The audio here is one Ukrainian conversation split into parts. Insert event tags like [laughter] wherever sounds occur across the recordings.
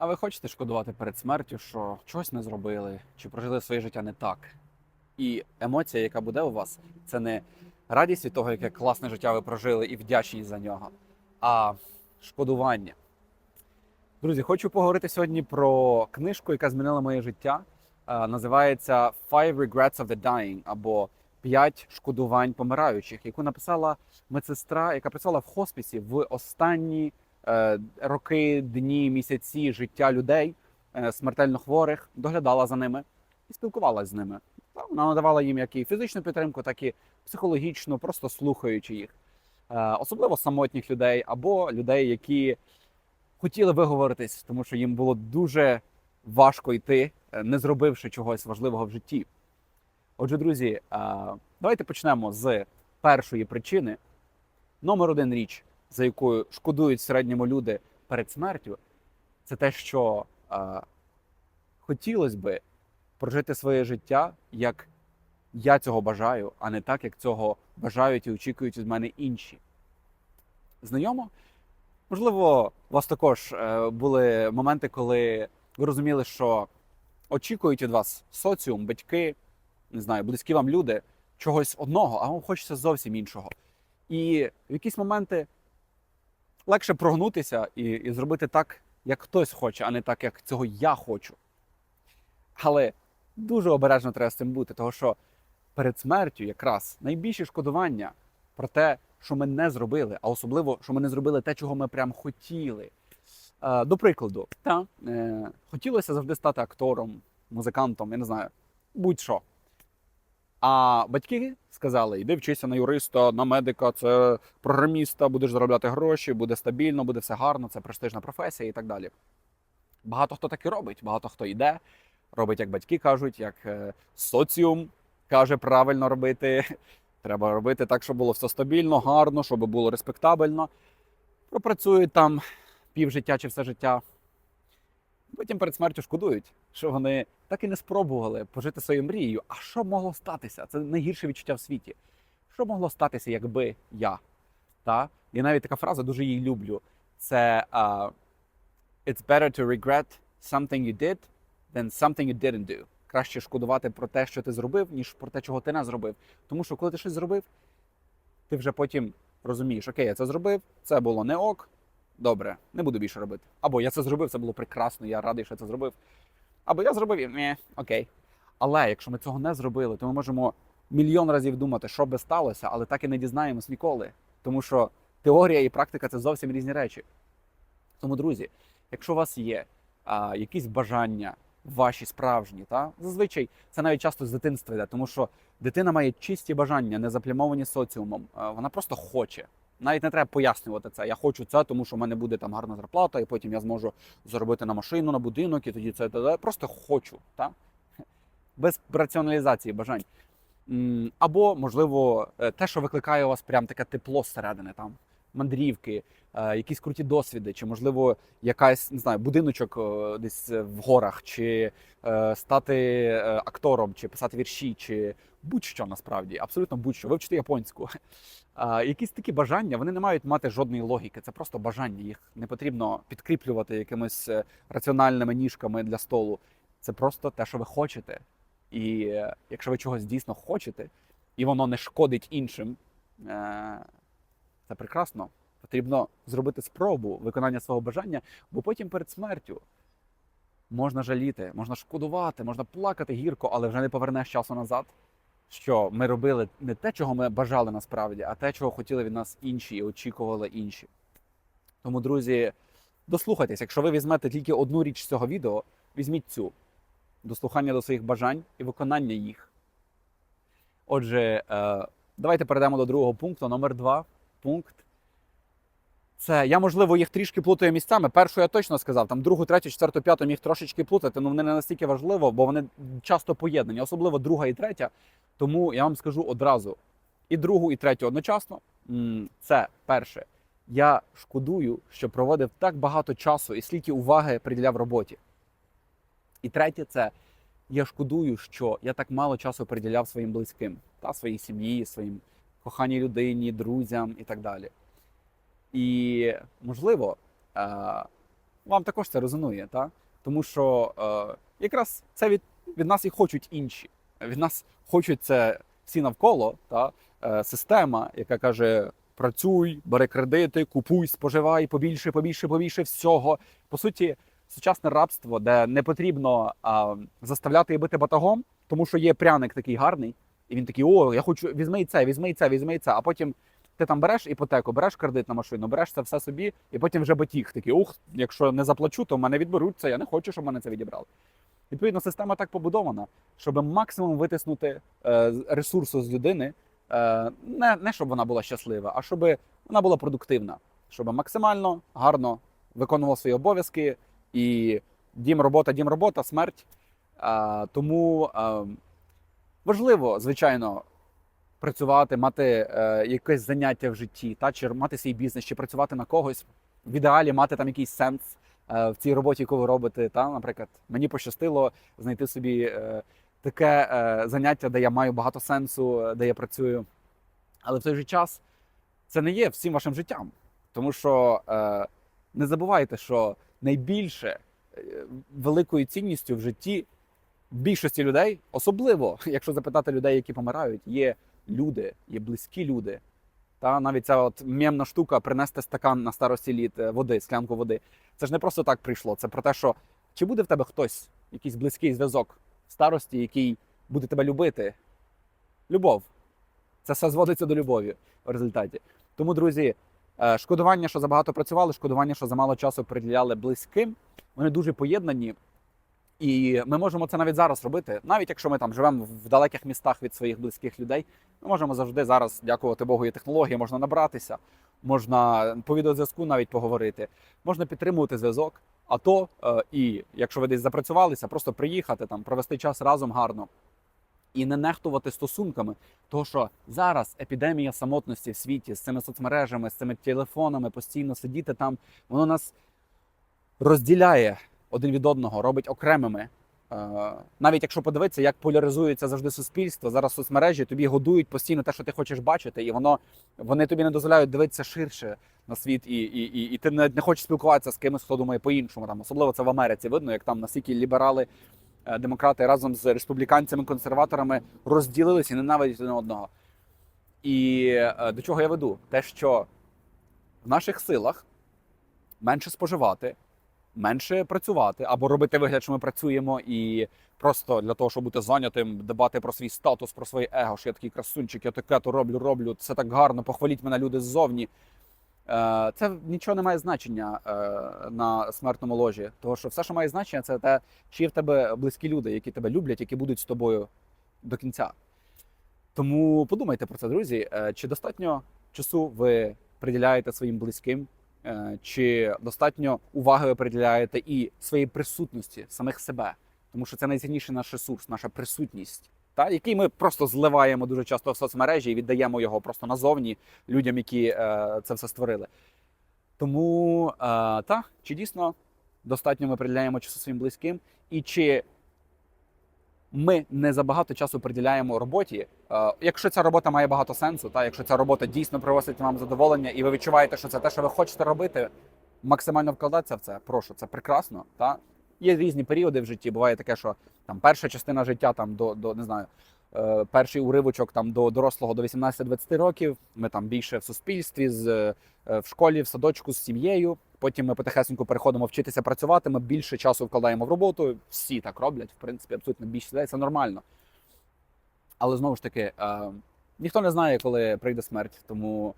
А ви хочете шкодувати перед смертю, що чогось не зробили, чи прожили своє життя не так? І емоція, яка буде у вас, це не радість від того, яке класне життя ви прожили і вдячність за нього, а шкодування. Друзі, хочу поговорити сьогодні про книжку, яка змінила моє життя. Е, Називається Five Regrets of the Dying або П'ять шкодувань помираючих, яку написала медсестра, яка працювала в хоспісі в останні е, роки, дні, місяці життя людей е, смертельно хворих, доглядала за ними і спілкувалася з ними. Вона надавала їм як і фізичну підтримку, так і психологічну, просто слухаючи їх. Е, Особливо самотніх людей або людей, які хотіли виговоритись, тому що їм було дуже важко йти, е, не зробивши чогось важливого в житті. Отже, друзі, е, давайте почнемо з першої причини. Номер один річ, за якою шкодують в середньому люди перед смертю, це те, що е, хотілося би прожити своє життя, як я цього бажаю, а не так, як цього бажають і очікують від мене інші. Знайомо? Можливо, у вас також е, були моменти, коли ви розуміли, що очікують від вас соціум, батьки, не знаю, близькі вам люди чогось одного, а вам хочеться зовсім іншого. І в якісь моменти легше прогнутися і, і зробити так, як хтось хоче, а не так, як цього я хочу. Але дуже обережно треба з цим бути, тому що перед смертю якраз найбільші шкодування про те, що ми не зробили, а особливо, що ми не зробили те, чого ми прям хотіли. Е, до прикладу, та, е, хотілося завжди стати актором, музикантом, я не знаю, будь-що. А батьки сказали: йди вчися на юриста, на медика, це програміста, будеш заробляти гроші, буде стабільно, буде все гарно, це престижна професія і так далі. Багато хто так і робить, багато хто йде, робить, як батьки кажуть, як е, соціум каже правильно робити. [laughs] Треба робити так, щоб було все стабільно, гарно, щоб було респектабельно. Пропрацюють там півжиття чи все життя. Потім перед смертю шкодують, що вони так і не спробували пожити своєю мрією. А що могло статися? Це найгірше відчуття в світі. Що могло статися, якби я? Та? І навіть така фраза дуже її люблю. Це uh, It's better to regret something you did than something you didn't do. Краще шкодувати про те, що ти зробив, ніж про те, чого ти не зробив. Тому що коли ти щось зробив, ти вже потім розумієш, окей, я це зробив, це було не ок, добре, не буду більше робити. Або я це зробив, це було прекрасно, я радий, що це зробив. Або я зробив і не, окей. Але якщо ми цього не зробили, то ми можемо мільйон разів думати, що би сталося, але так і не дізнаємось ніколи. Тому що теорія і практика це зовсім різні речі. Тому, друзі, якщо у вас є а, якісь бажання, ваші справжні, та зазвичай це навіть часто з дитинства йде, тому що дитина має чисті бажання, не заплямовані соціумом. А, Вона просто хоче. Навіть не треба пояснювати це. Я хочу це, тому що в мене буде там гарна зарплата, і потім я зможу заробити на машину, на будинок, і тоді це та, просто хочу, та? без раціоналізації бажань. Або, можливо, е, те, що викликає у вас прям таке тепло зсередини, там мандрівки, е, якісь круті досвіди, чи, можливо, якась не знаю, будиночок е, десь в горах, чи е, стати актором, чи писати вірші, чи будь-що насправді, абсолютно будь-що, вивчити японську. Якісь такі бажання, вони не мають мати жодної логіки. Це просто бажання. Їх не потрібно підкріплювати якимись раціональними ніжками для столу. Це просто те, що ви хочете. І якщо ви чогось дійсно хочете, і воно не шкодить іншим, це прекрасно. Потрібно зробити спробу виконання свого бажання, бо потім перед смертю можна жаліти, можна шкодувати, можна плакати гірко, але вже не повернеш часу назад. Що ми робили не те, чого ми бажали насправді, а те, чого хотіли від нас інші і очікували інші. Тому, друзі, дослухайтесь, якщо ви візьмете тільки одну річ з цього відео, візьміть цю дослухання до своїх бажань і виконання їх. Отже, е, давайте перейдемо до другого пункту. Номер два пункт. Це я, можливо, їх трішки плутаю місцями. Першу я точно сказав, там другу, третю, четверту, п'яту міг трошечки плутати, але вони не настільки важливо, бо вони часто поєднані, особливо друга і третя. Тому я вам скажу одразу: і другу, і третю одночасно. Це перше. Я шкодую, що проводив так багато часу і скільки уваги приділяв роботі. І третє, це я шкодую, що я так мало часу приділяв своїм близьким та своїй сім'ї, своїм коханій людині, друзям і так далі. І можливо, е, вам також це резонує, та? тому що е, якраз це від, від нас і хочуть інші. Від нас хочуть це всі навколо, та? Е, система, яка каже: працюй, бери кредити, купуй, споживай побільше, побільше, побільше всього. По суті, сучасне рабство, де не потрібно заставляти і бити батагом, тому що є пряник такий гарний, і він такий: о, я хочу, візьми і це, візьми і це, візьми і це. А потім ти там береш іпотеку, береш кредит на машину, береш це все собі, і потім вже батіг такий, ух, якщо не заплачу, то в мене відберуть це. Я не хочу, щоб мене це відібрали. Відповідно, система так побудована, щоб максимум витиснути е, ресурсу з людини, е, не, не щоб вона була щаслива, а щоб вона була продуктивна, щоб максимально гарно виконувала свої обов'язки і дім, робота, дім, робота, смерть. А, тому е, важливо, звичайно, працювати, мати е, якесь заняття в житті, та, чи мати свій бізнес, чи працювати на когось. В ідеалі мати там якийсь сенс е, в цій роботі, яку ви робите. Та, наприклад, мені пощастило знайти собі е, таке е, заняття, де я маю багато сенсу, е, де я працюю. Але в той же час це не є всім вашим життям. Тому що е, не забувайте, що найбільше е, великою цінністю в житті більшості людей, особливо [laughs] якщо запитати людей, які помирають, є люди, є близькі люди. Та навіть ця от мємна штука принести стакан на старості літ е, води, склянку води. Це ж не просто так прийшло. Це про те, що чи буде в тебе хтось, якийсь близький зв'язок старості, який буде тебе любити. Любов. Це все зводиться до любові в результаті. Тому, друзі, е, шкодування, що забагато працювали, шкодування, що замало часу приділяли близьким, вони дуже поєднані. І ми можемо це навіть зараз робити, навіть якщо ми там живемо в далеких містах від своїх близьких людей. Ми можемо завжди зараз, дякувати Богу, є технології, можна набратися, можна по відеозв'язку навіть поговорити, можна підтримувати зв'язок. А то е, і якщо ви десь запрацювалися, просто приїхати там, провести час разом гарно і не нехтувати стосунками. Тому що зараз епідемія самотності в світі з цими соцмережами, з цими телефонами, постійно сидіти там, воно нас розділяє один від одного, робить окремими. Е, Навіть якщо подивитися, як поляризується завжди суспільство, зараз соцмережі тобі годують постійно те, що ти хочеш бачити, і воно вони тобі не дозволяють дивитися ширше на світ, і, і, і, і ти не, не хочеш спілкуватися з кимось, хто думає по-іншому. Там особливо це в Америці видно, як там настільки ліберали, е, демократи разом з республіканцями, консерваторами розділилися і ненавидять один одного. І е, до чого я веду? Те, що в наших силах менше споживати, менше працювати, або робити вигляд, що ми працюємо, і просто для того, щоб бути зайнятим, дбати про свій статус, про своє его, що я такий красунчик, я таке то роблю, роблю, це так гарно, похваліть мене люди ззовні. Е, Це нічого не має значення е, на смертному ложі. Тому що все, що має значення, це те, чи є в тебе близькі люди, які тебе люблять, які будуть з тобою до кінця. Тому подумайте про це, друзі. Е, Чи достатньо часу ви приділяєте своїм близьким, чи достатньо уваги ви приділяєте і своїй присутності самих себе, тому що це найцінніший наш ресурс, наша присутність, та який ми просто зливаємо дуже часто в соцмережі і віддаємо його просто назовні людям, які е, це все створили. Тому е, та чи дійсно достатньо ми приділяємо часу своїм близьким, і чи ми не забагато часу приділяємо роботі. Е, Якщо ця робота має багато сенсу, та якщо ця робота дійсно приносить вам задоволення, і ви відчуваєте, що це те, що ви хочете робити, максимально вкладатися в це. Прошу, це прекрасно. Та є різні періоди в житті. Буває таке, що там перша частина життя, там до, до не знаю. Е, Перший уривочок там до дорослого до 18-20 років. Ми там більше в суспільстві, з е, в школі, в садочку з сім'єю. Потім ми потихесеньку переходимо вчитися працювати. Ми більше часу вкладаємо в роботу. Всі так роблять, в принципі, абсолютно більшість людей. Це нормально. Але знову ж таки, е, ніхто не знає, коли прийде смерть. Тому,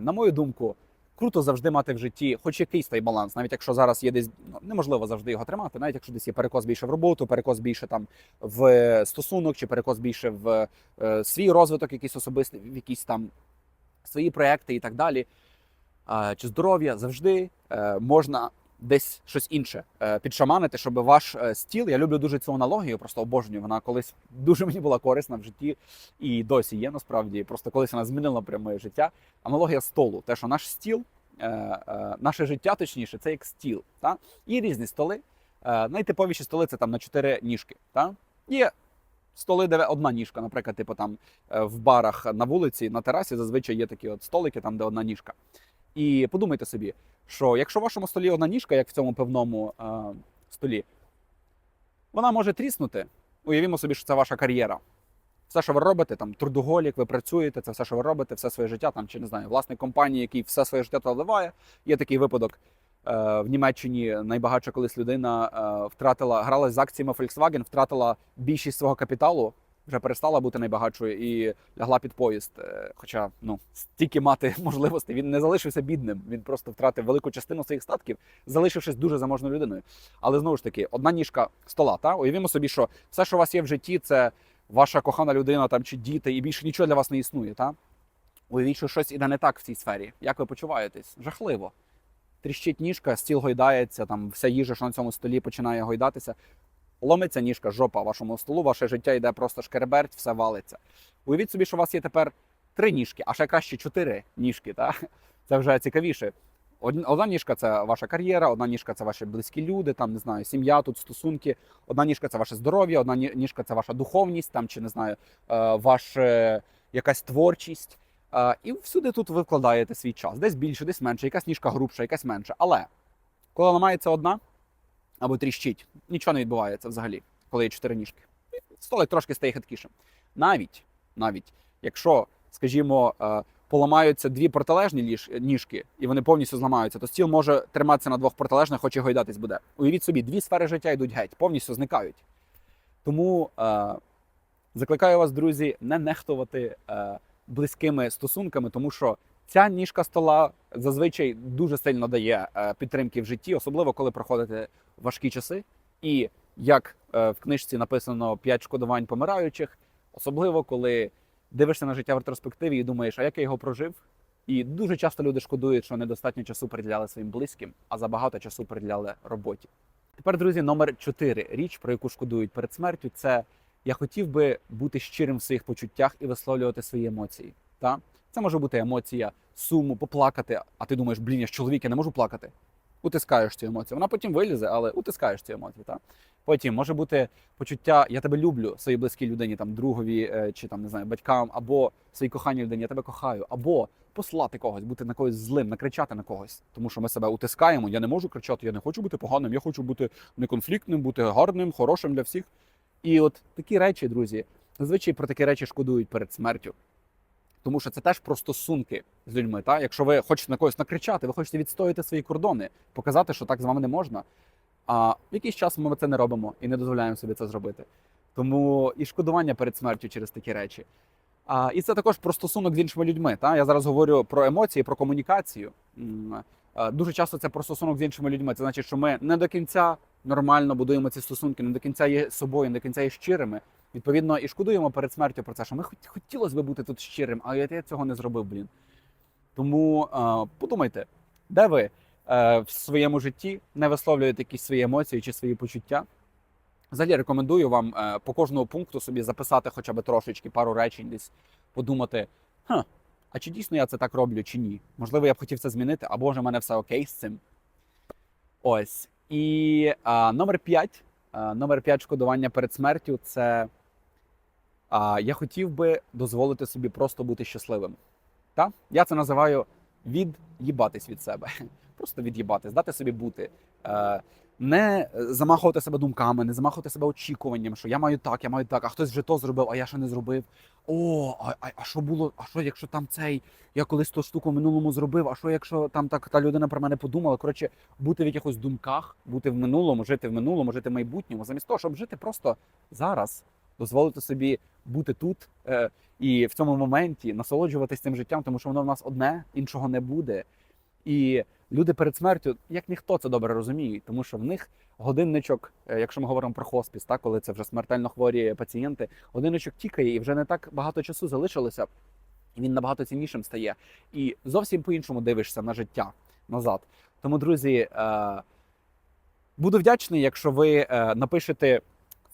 на мою думку, круто завжди мати в житті хоч якийсь той баланс, навіть якщо зараз є десь ну, неможливо завжди його тримати, навіть якщо десь є перекос більше в роботу, перекос більше там в стосунок, чи перекос більше в е, свій розвиток, якийсь особистий, в якісь там свої проекти і так далі. Е, чи здоров'я завжди е, можна десь щось інше е, підшаманити, щоб ваш е, стіл. Я люблю дуже цю аналогію, просто обожнюю. Вона колись дуже мені була корисна в житті і досі є насправді. Просто колись вона змінила прямо моє життя. Аналогія столу. Те, що наш стіл, е, наше життя, точніше, це як стіл. Та? Є різні столи. Найтиповіші столи це там на чотири ніжки. Та? Є столи, де одна ніжка, наприклад, типу там в барах на вулиці, на терасі зазвичай є такі от столики, там де одна ніжка. І подумайте собі, що якщо в вашому столі одна ніжка, як в цьому пивному е, столі, вона може тріснути. Уявімо собі, що це ваша кар'єра. Все, що ви робите, там трудоголік, ви працюєте, це все, що ви робите, все своє життя, там чи не знаю, власник компанії, який все своє життя вливає. Є такий випадок е, в Німеччині. Найбагатша колись людина е, втратила, грала з акціями Volkswagen, втратила більшість свого капіталу, вже перестала бути найбагатшою і лягла під поїзд. Е, Хоча ну стільки мати [laughs] можливостей, він не залишився бідним. Він просто втратив велику частину своїх статків, залишившись дуже заможною людиною. Але знову ж таки, одна ніжка стола. Та уявімо собі, що все, що у вас є в житті, це ваша кохана людина там чи діти, і більше нічого для вас не існує. Та? Уявіть, що щось іде не так в цій сфері. Як ви почуваєтесь? Жахливо. Тріщить ніжка, стіл гойдається, там вся їжа, що на цьому столі починає гойдатися. Ломиться ніжка, жопа вашому столу, ваше життя йде просто шкереберть, все валиться. Уявіть собі, що у вас є тепер три ніжки, а ще краще чотири ніжки. Та? Це вже цікавіше. Одна ніжка це ваша кар'єра, одна ніжка це ваші близькі люди, там не знаю, сім'я, тут стосунки. Одна ніжка це ваше здоров'я, одна ніжка це ваша духовність, там чи не знаю, е, ваша якась творчість. Е, І всюди тут ви вкладаєте свій час. Десь більше, десь менше, якась ніжка грубша, якась менша. Але коли ламається одна або тріщить, нічого не відбувається взагалі, коли є чотири ніжки. Столик трошки стає хиткішим. Навіть, навіть, якщо, скажімо, е, поламаються дві протилежні ніжки, і вони повністю зламаються, то стіл може триматися на двох протилежних, хоч і гойдатись буде. Уявіть собі, дві сфери життя йдуть геть, повністю зникають. Тому е, закликаю вас, друзі, не нехтувати е, близькими стосунками, тому що ця ніжка стола зазвичай дуже сильно дає е, підтримки в житті, особливо коли проходите важкі часи. І як е, в книжці написано п'ять шкодувань помираючих, особливо коли дивишся на життя в ретроспективі і думаєш, а як я його прожив? І дуже часто люди шкодують, що недостатньо часу приділяли своїм близьким, а забагато часу приділяли роботі. Тепер, друзі, номер 4. Річ, про яку шкодують перед смертю, це я хотів би бути щирим в своїх почуттях і висловлювати свої емоції. Та? Це може бути емоція суму, поплакати, а ти думаєш, блін, я ж чоловік, я не можу плакати. Утискаєш цю емоцію. Вона потім вилізе, але утискаєш цю емоцію. Та? Потім може бути почуття Я тебе люблю своїй близькій людині, там другові е, чи там не знаю, батькам, або своїй коханій людині, я тебе кохаю, або послати когось, бути на когось злим, накричати на когось. Тому що ми себе утискаємо. Я не можу кричати, я не хочу бути поганим, я хочу бути неконфліктним, бути гарним, хорошим для всіх. І от такі речі, друзі, зазвичай про такі речі шкодують перед смертю. Тому що це теж про стосунки з людьми. Та? Якщо ви хочете на когось накричати, ви хочете відстояти свої кордони, показати, що так з вами не можна. А в якийсь час ми це не робимо і не дозволяємо собі це зробити. Тому і шкодування перед смертю через такі речі. А, і це також про стосунок з іншими людьми. Та? Я зараз говорю про емоції, про комунікацію. Дуже часто це про стосунок з іншими людьми. Це значить, що ми не до кінця нормально будуємо ці стосунки, не до кінця є собою, не до кінця є щирими. Відповідно, і шкодуємо перед смертю про це, що ми хот- хотілося б бути тут щирим, а я цього не зробив, блін. Тому е, подумайте, де ви е, в своєму житті не висловлюєте якісь свої емоції чи свої почуття. Взагалі рекомендую вам е, по кожному пункту собі записати хоча б трошечки пару речень, десь подумати, ха, а чи дійсно я це так роблю, чи ні? Можливо, я б хотів це змінити, або ж у мене все окей з цим. Ось. І а, номер 5. А, номер 5 шкодування перед смертю це а, я хотів би дозволити собі просто бути щасливим. Та? Я це називаю від'їбатись від себе. [laughs] Просто від'їбатись, дати собі бути. Е, не замахувати себе думками, не замахувати себе очікуванням, що я маю так, я маю так, а хтось вже то зробив, а я ще не зробив. О, а, а, а що було? А що, якщо там цей, я колись ту штуку в минулому зробив, а що, якщо там так та людина про мене подумала? Коротше, бути в якихось думках, бути в минулому, жити в минулому, жити в майбутньому, замість того, щоб жити просто зараз, дозволити собі бути тут е, і в цьому моменті насолоджуватись цим життям, тому що воно в нас одне, іншого не буде. І люди перед смертю, як ніхто це добре розуміє, тому що в них годинничок, е, якщо ми говоримо про хоспіс, так, коли це вже смертельно хворі пацієнти, годинничок тікає і вже не так багато часу залишилося, і він набагато ціннішим стає. І зовсім по-іншому дивишся на життя назад. Тому, друзі, е, буду вдячний, якщо ви е, напишете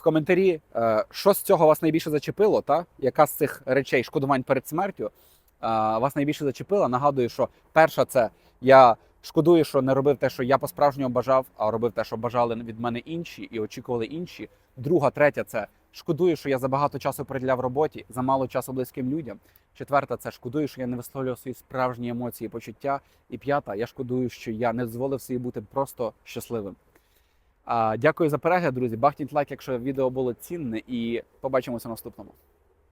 в коментарі, е, що з цього вас найбільше зачепило, та яка з цих речей шкодувань перед смертю е, вас найбільше зачепила. Нагадую, що перша це я шкодую, що не робив те, що я по-справжньому бажав, а робив те, що бажали від мене інші, і очікували інші. Друга, третя це шкодую, що я забагато часу приділяв роботі, замало часу близьким людям. Четверта це шкодую, що я не висловлював свої справжні емоції, і почуття. І п'ята, я шкодую, що я не дозволив собі бути просто щасливим. Дякую за перегляд, друзі. Бахніть лайк, якщо відео було цінне, і побачимося в наступному.